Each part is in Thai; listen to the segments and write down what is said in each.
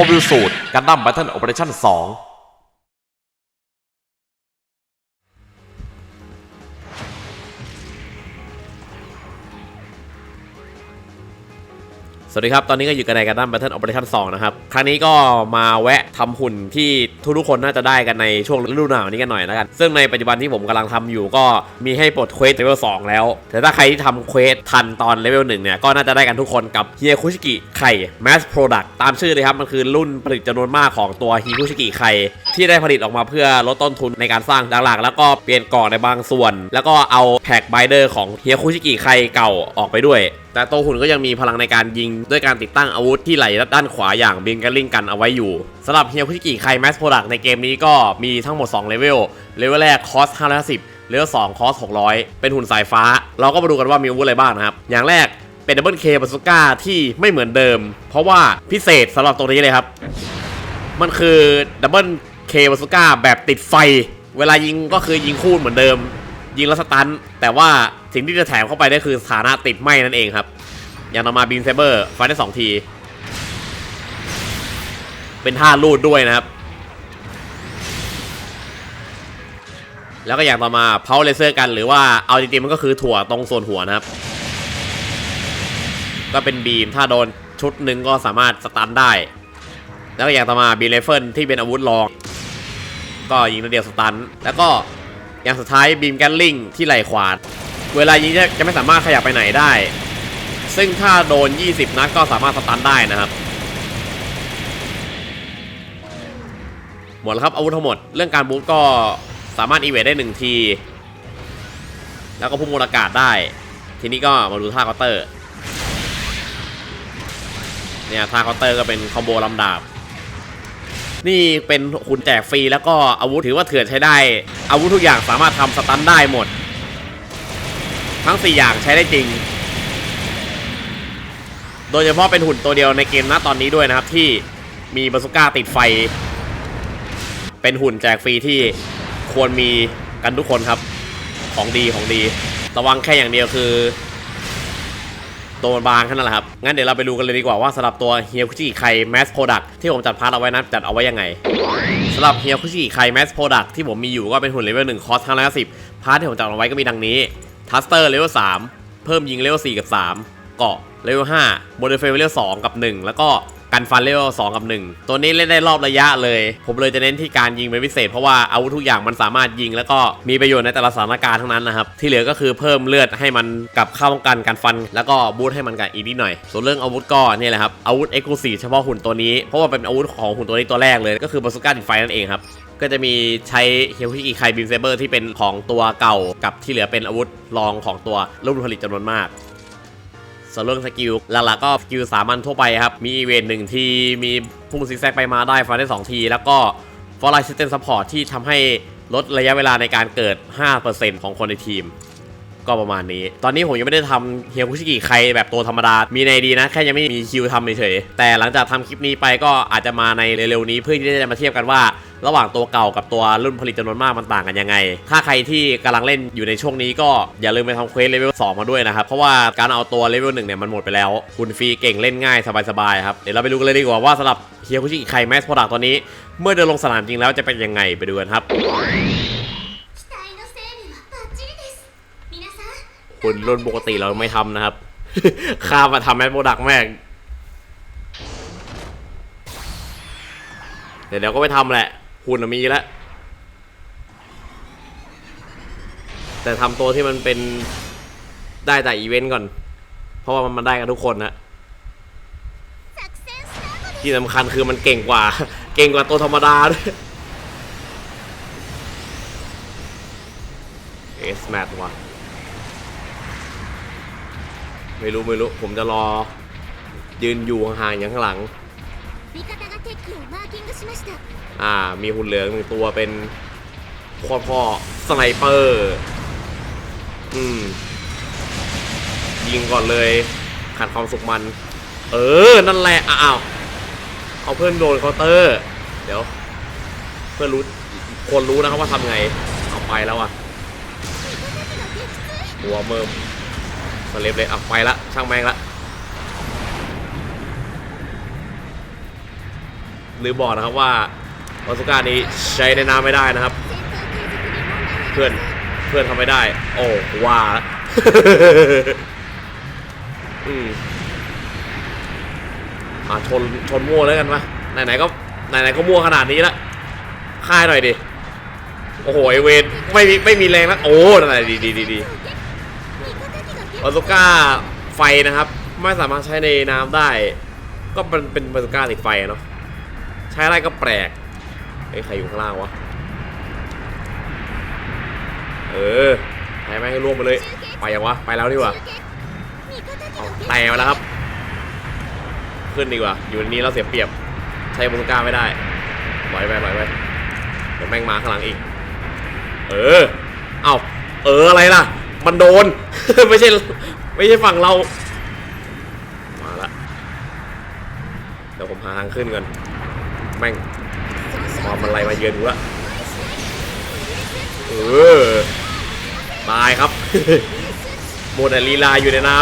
โมบิลสูตรการดั้มแบัตเทิลโอเปอเรชั่น2 สวัสดีครับ ตอนนี้ก็อยู่กันในการดั้มแบทเทิลออเปอเรชั่น2นะครับ ครั้งนี้ก็มาแวะทำหุ่นที่ทุกคนน่าจะได้กันในช่วงฤดูหนาวนี้กันหน่อยนะควกัน ซึ่งในปัจจุบันที่ผมกำลังทำอยู่ก็มีให้ปลดเควสเลเวล2แล้ว แต่ถ้าใครที่ทำเควสทันตอนเลเวลหนึ่งเนี่ย ก็น่าจะได้กันทุกคนกับเฮียคุชิกิไข่แมสโปรดักต์ตามชื่อเลยครับ มันคือรุ่นผลิตจำนวนมากของตัวฮีคุชิกิไข่ที่ได้ผลิตออกมาเพื่อลดต้นทุนในการสร้างหลักๆแล้วก็เปลี่ยนกล่องในบางส่วน แล้วก็เอาแพ็กไบเดอร์ของเฮียคุชิกิไข่เก่าออกไปด้วย แต่โตหุ่นก็ยังมีพลังในการยิงด้วยการติดตั้งอาวุธที่ไหลด้านขวาอย่างบินการลิงกันเอาไว้อยู่สำหรับเฮียคุชิกิไคแมสโปรดักในเกมนี้ก็มีทั้งหมด2เลเวลเลเวลแรกคอส550เลเวล2คอส600 เป็นหุ่นสายฟ้า เราก็มาดูกันว่ามีอาวุธอะไรบ้างนะครับ อย่างแรกเป็นดับเบิลเคบาสุก้าที่ไม่เหมือนเดิม เพราะว่าพิเศษสำหรับตัวนี้เลยครับ มันคือดับเบิลเคบาสุก้าแบบติดไฟ เวลายิงก็คือยิงคู่เหมือนเดิม ยิงแล้วสตันแต่ว่า สิ่งที่จะแถมเข้าไปได้คือสถานะติดไหมนั่นเองครับ อย่างต่อมาบินเซเบอร์ฟันได้สองที เป็นท่าลูดด้วยนะครับ แล้วก็อย่างต่อมาเพาเลเซอร์กันหรือว่าเอาจริงๆมันก็คือถั่วตรงส่วนหัวนะครับ ก็เป็นบีมถ้าโดนชุดหนึ่งก็สามารถสตันได้ แล้วก็อย่างต่อมาบีเลเฟิลที่เป็นอาวุธรอง ก็ยิงนัดเดียวสตัน แล้วก็อย่างสุดท้ายบีมแกนลิงที่ไหลขวา เวลายิงจะไม่สามารถขยับไปไหนได้ ซึ่งถ้าโดน 20 นัดก็สามารถสตันได้นะครับ หมดแล้วครับอาวุธทั้งหมด เรื่องการบูทก็สามารถอีเวทได้ 1 ที แล้วก็พุ่งมวลอากาศได้ ทีนี้ก็มาดูท่าคอเตอร์ เนี่ยท่าคอเตอร์ก็เป็นคอมโบลำดับนี่เป็นคุณแจกฟรีแล้วก็อาวุธถือว่าเถื่อนใช้ได้ อาวุธทุกอย่างสามารถทำสตันได้หมด ทั้ง 4 อย่างใช้ได้จริง โดยเฉพาะเป็นหุ่นตัวเดียวในเกมนะตอนนี้ด้วยนะครับ ที่มีบาสุก้าติดไฟ เป็นหุ่นแจกฟรีที่ควรมีกันทุกคนครับของดีของดีระวังแค่อย่างเดียวคือตัวบางแค่นั้นแหละครับ งั้นเดี๋ยวเราไปดูกันเลยดีกว่าว่าสำหรับตัวเฮียคุชิไคแมสโปรดักที่ผมจัดพาร์ตเอาไว้นั้นจัดเอาไว้ยังไงสำหรับเฮียคุชิไคแมสโปรดักที่ผมมีอยู่ก็เป็นหุ่นเลเวลหนึ่งคอสทั้งร้อยสิบพาร์ทที่ผมจัดเอาไว้ก็มีดังนี้ ทัสเตอร์เลเวลสามเพิ่มยิงเลเวลสี่กับสามเกาะเลเวลห้าโมเดลเฟลเลเวลสองกับหนึ่งแล้วก็กันฟันเลเวลสองกับหนึ่งตัวนี้เล่นได้รอบระยะเลย ผมเลยจะเน้นที่การยิงเป็นพิเศษ เพราะว่าอาวุธทุกอย่างมันสามารถยิง แล้วก็มีประโยชน์ในแต่ละสถานการณ์ทั้งนั้นนะครับ ที่เหลือก็คือเพิ่มเลือดให้มันกับข้าป้องกันการฟัน แล้วก็บูทให้มันกันอีกนิดหน่อย ส่วนเรื่องอาวุธก็นี่แหละครับอาวุธเอ็กซ์คลูซีฟเฉพาะหุ่นตัวนี้เพราะว่าเป็นอาวุธของหุ่นตัวนี้ตัวแรกเลย ก็คือบัสก้าติดไฟนั่นเองครับ ก็จะมีใช้เฮลฮิกิไคบิมเซเบอร์ที่เป็นของตัวเก่ากับที่เหลือเป็นอาวุธรองของตัวรุ่นผลิตจำนวนมากส่วนเรื่องสกิลหลักๆก็สกิลสามัญทั่วไปครับ มีอีเวนต์หนึ่งที มีพุ่งซิกแซกไปมาได้ฟันได้ 2 ที แล้วก็ฟอร์ไลซิสเตนซัพพอร์ตที่ทำให้ลดระยะเวลาในการเกิด 5%ของคนในทีม ก็ประมาณนี้ ตอนนี้ผมยังไม่ได้ทำเฮียคุชิกิใครแบบตัวธรรมดา มีในดีนะ แค่ยังไม่มีคิวทำเฉยๆแต่หลังจากทำคลิปนี้ไปก็อาจจะมาในเร็วๆนี้เพื่อที่จะมาเทียบกันว่าระหว่างตัวเก่ากับตัวรุ่นผลิตจำนวนมากมันต่างกันยังไง ถ้าใครที่กำลังเล่นอยู่ในช่วงนี้ก็อย่าลืมไปทำเควสเลเวลสมาด้วยนะครับ เพราะว่าการเอาตัวเลเวลหนึ่งเนี่ยมันหมดไปแล้ว คุณฟรีเก่งเล่นง่ายสบายๆครับ เดี๋ยวเราไปดูกันเลยดีกว่าว่าสำหรับเฮียคุชิกิไคแมสโปรดักตัวนี้ เมื่อเดินลงสนามจริงแล้วจะเป็นยังไงไปดูกันครับ คุณรุ่นปกติเราไม่ทำนะครับ ข้ามาทำแมสโปรดักแม่งเดี๋ยวเดี๋ยวก็ไปทำแหละคุณมีแล้ว แต่ทำตัวที่มันเป็นได้แต่อีเวนต์ก่อน เพราะว่ามันได้กันทุกคนนะที่สำคัญคือมันเก่งกว่า เก่งกว่าตัวธรรมดาด้ยเอสแมทว่ะ ไม่รู้ไม่รู้ ผมจะรอ ยืนอยู่ห่างๆอย่างข้างหลัง อ่า มีหุ่นเหลืองหนึ่งตัวเป็นพ่อพ่อสไนเปอร์ อืม ยิงก่อนเลยขาดความสุขมัน เออ นั่นแหละอ้าวเอาเพื่อนโดนเคาน์เตอร์ เดี๋ยว เพื่อนรู้คนรู้นะครับว่าทำไง เอาไปแล้วอะหัวเมิม สเลปเลยอ่ไปละช่างแม่งละหรือบอกนะครับว่าออสการ์นี้ใช้ในน้ำไม่ได้นะครับ เพื่อนเพื่อนทำไม่ได้ โอ้ว่าอืออ่าชนชนมั่วแล้วกันปะไหนๆก็ไหนๆก็มั่วขนาดนี้ละค่ายหน่อยดิโอ้โหไอเวนไม่มีไม่มีแรงแล้วโอ้นั่นดีดีดี บาซูก้าไฟนะครับ ไม่สามารถใช้ในน้ำได้ ก็เป็นเป็นบาซูก้าติดไฟเนาะใช้ไรก็แปลกไอ้ใครอยู่ข้างล่างวะเออใช้ไม่ให้ร่วงไปเลย ไปยังวะไปแล้วดีกว่าแตกแล้วครับ ขึ้นดีกว่า อยู่นนี้เราเสียเปรียบ ใช้บาซูก้าไม่ได้ลอยไปลอยไปเดี๋ยวแม่งมาข้างหลังอีก เออ เอาเอออะไรล่ะ มันโดน ไม่ใช่ ไม่ใช่ฝั่งเรา มาละเดี๋ยวผมหาทางขึ้นก่อน แม่งความอะไรมาเยือนกูละเออตายครับโมดลีลาอยู่ในน้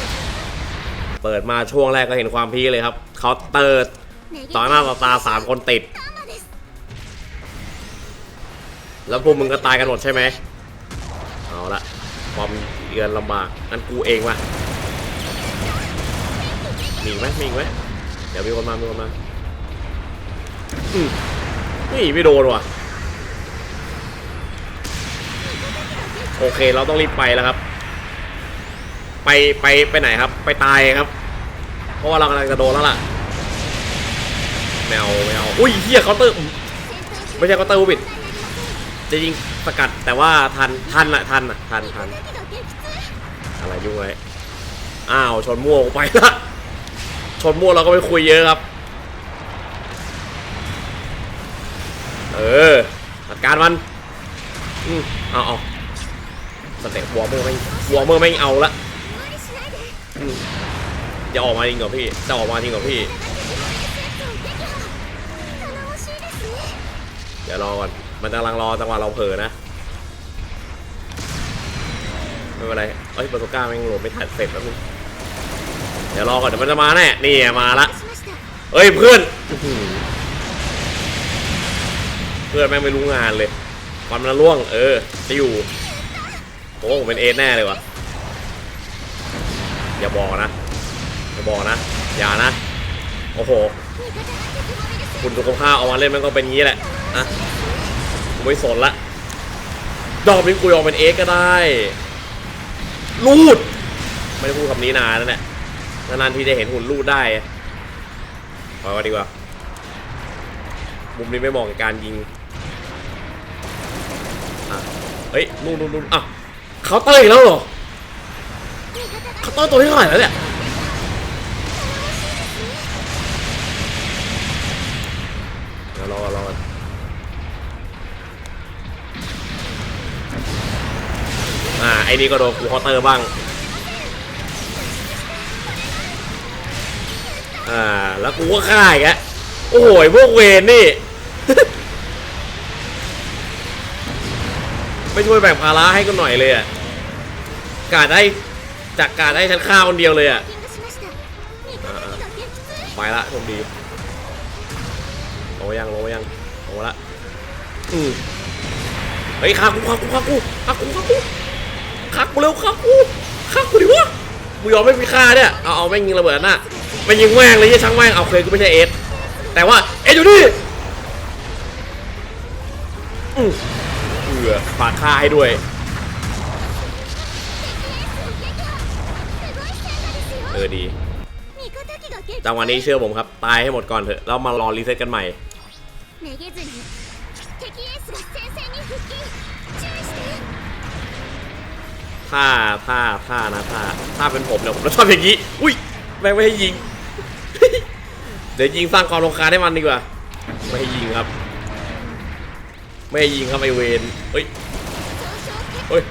ำเปิดมาช่วงแรกก็เห็นความพีเลยครับเขาเติร์ดต่อหน้าต่อตาสามคนติด แล้วพวกมึงก็ตายกันหมดใช่ไหม กันลำบากงั้นกูเองวะมีไหมมีไหมเดี๋ยวมีคนมามีคนมาอืมนี่ไม่โดนว่ะโอเคเราต้องรีบไปแล้วครับ ไปไปไปไหนครับ ไปตายครับ เพราะว่าเรากำลังจะโดนแล้วล่ะแมวแมวอุ้ยเฮียเคาน์เตอร์ไม่ใช่เคาน์เตอร์วิดจะยิงสกัดแต่ว่าทันทันละทันอะทันทัน อะไรด้วย อ้าวชนมั่วงไปละชนมั่วงเราก็ไม่คุยเยอะครับ เออหลักการมันอืมเอาเอาสเต็ปหัวเมอร์ไม่วอร์เมอร์ไม่เอาละจะออกมาจริงเหรอพี่จะออกมาจริงเหรอพี่ เดี๋ยวรอก่อน มันกำลังรอจังหวะเราเผลอนะ ไม่เป็นไรเอ้ยบาโซก้าแม่งโหลดไม่ทันเสร็จแล้วมึงเดี๋ยวรอก่อนเดี๋ยวมันจะมาแน่นี่มาละเอ้ยเพื่อนเพื่อนแม่งไม่รู้งานเลยความระล่วง เออจะอยู่โอ้โาผมเป็นเอสแน่เลยวะอย่าบอกนะอย่าบอกนะ อย่านะ โอ้โห คุณสุขภาพเอามาเล่นมันก็เป็นงี้แหละอะผมไม่สนละดอกมินกูยอมเป็นเอสก็ได้ รูด ไม่ได้พูดคำนี้นานแล้วเนี่ยนานๆทีจะเห็นหุ่นรูดได้ปล่อยมาดีกว่า มุมนี้ไม่เหมาะกับการยิงเฮ้ยนู่นนู่นนู่นอะเขาเตอร์อีกแล้วเหรอเขาเตอร์ตัวที่เท่าไหร่แล้วเนี่ย ไอ้นี่ก็โดนกูเคาเตอร์บ้าง อ่า แล้วกูก็ฆ่าอีกแล้วโอ้โหพวกเวนนี่ ไม่ช่วยแบ่งภาระให้กัหน่อยเลยอะกาดได้จากการได้ฉันฆ่าคนเดียวเลยอะไปละโชคดีลงยังลงยังลงละอือเฮ้ยฆ่ากูฆ่ากูฆ่ากูฆ่ากูฆ่ากู คักกูเร็วคักกูคักกูดิวะกูยอมไม่มีค่าเนี่ยเอาเอาแม่งยิงระเบิดน่ะไม่ยิงแม่งเลยยี่ช่างแม่งเอาเคยกูไม่ใช่เอสแต่ว่าเอสอยู่นี่เอือฝากค่าให้ด้วยเออดีจังหวะนี้เชื่อผมครับ ตายให้หมดก่อนเถอะแล้วมารอรีเซ็ตกันใหม่ ผ้าผ้าผ้านะผ้าผ้าเป็นผมเนี่ยผมชอบอย่างนี้ อุ้ยแม่ไม่ให้ยิง เดี๋ยวยิงสร้างความรงคาญให้มันดีกว่า ไม่ให้ยิงครับ ไม่ให้ยิงครับไอเวนเฮ้ยเฮ้ย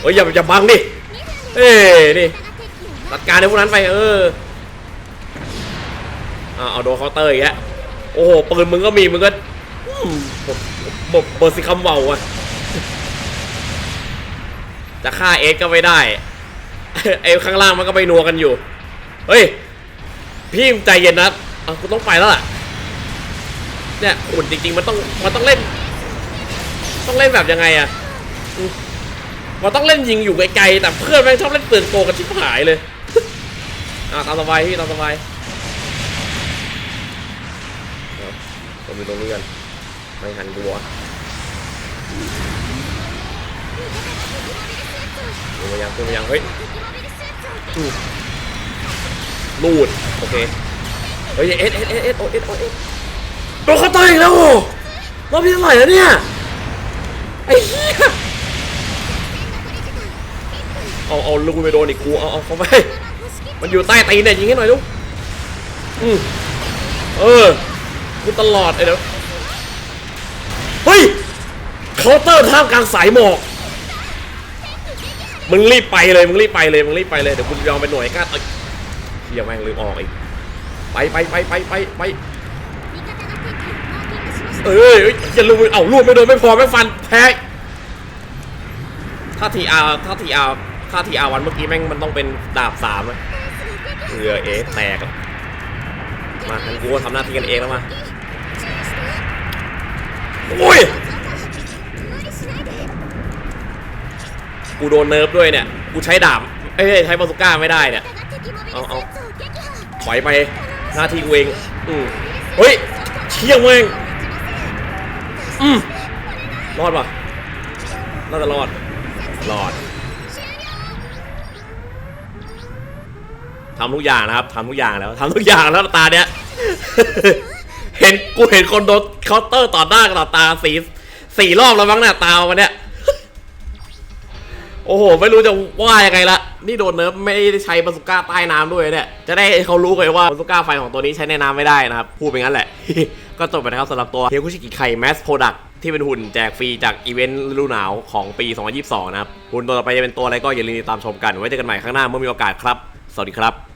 เฮ้ยอย่าอย่าบังดิ เอ้นี่จัดการในพวกนั้นไปเออเอาโดนเคาน์เตอร์อีกแล้วโอ้โหปืนมึงก็มีมึงก็บบเบอร์สิคำเบาอะ จะฆ่าเอสก็ไม่ได้ไอ้ข้างล่างมันก็ไปนัวกันอยู่ เฮ้ย พี่ใจเย็นนะเอากูต้องไปแล้วล่ะ เนี่ยหุ่นจริงๆมันต้องมันต้องเล่น ต้องเล่นแบบยังไงอะมันต้องเล่นยิงอยู่ไกลๆแต่เพื่อนแม่งชอบเล่นปืนโกกันชิบหายเลยอะตามสบายพี่ตามสบายเอาผมอยู่ตรงนี้กันไม่หันกลัว นมายังขึ้ายังเฮ้ยลูดโอเคเฮ้ยเอสเอสเอสเอสโอเอสโอเอสโดนเขาตายอีกแล้วโอ้เราพี่เท่าไหร่แล้วเนี่ยไอ้เหี้ยเอาเอาลูกไปโดนอีกครูเอาเอาเขาไปมันอยู่ใต้ตีนเนี่ยยิงให้หน่อยลูกอืมเออคุยตลอดไอ้เด้อเฮ้ยเคาน์เตอร์ท่ามกลางสายหมอก มึงรีบไปเลยมึงรีบไปเลยมึงรีบไปเลยเดี๋ยวคุณยอมเป็นหน่วยก้าเเฮียแม่งลืมออกอีกไปไปไปไปไปไปเอ้ยจะลูเอ้าลูไม่โดนไม่พอไม่ฟันแพ้ท่าทีอาท่าทีอาท่าทีอาวันเมื่อกี้แม่งมันต้องเป็นดาบสามเเรือเอแตกมาทั้งกูทำหน้าที่กันเองแล้วมาโอุ้ย กูโดนเนิร์ฟด้วยเนี่ย กูใช้ดาบ เอ้ใช้บาสุก้าไม่ได้เนี่ย เอาเอาถอยไปหน้าที่กูเองอืมเฮ้ยเชี่ยงเองอืมรอดปะน่าจะรอด รอดทำทุกอย่างนะครับทำทุกอย่างแล้วทำทุกอย่างแล้วตาเนี้ย เห็นกูเห็นคนโดนเคาน์เตอร์ต่อหน้าต่อตาสีสี่รอบแล้วมั้งเนี่ยตาวันเนี้ย โอ้โห ไม่รู้จะว่ายังไงละนี่โดนเนิร์ฟไม่ได้ใช้บาสุก้าใต้น้ำด้วยเนี่ย จะได้เขารู้เลยว่าบาสุก้าไฟของตัวนี้ใช้ในน้ำไม่ได้นะครับ พูดไปงั้นแหละ ก็จบไปนะครับสำหรับตัวเฮคุชิกิไคแมสโปรดักที่เป็นหุ่นแจกฟรีจากอีเวนต์ฤดูหนาวของปี 2022 นะครับ หุ่นตัวต่อไปจะเป็นตัวอะไรก็อย่าลืมติดตามชมกัน ไว้เจอกันใหม่ข้างหน้าเมื่อมีโอกาสครับ สวัสดีครับ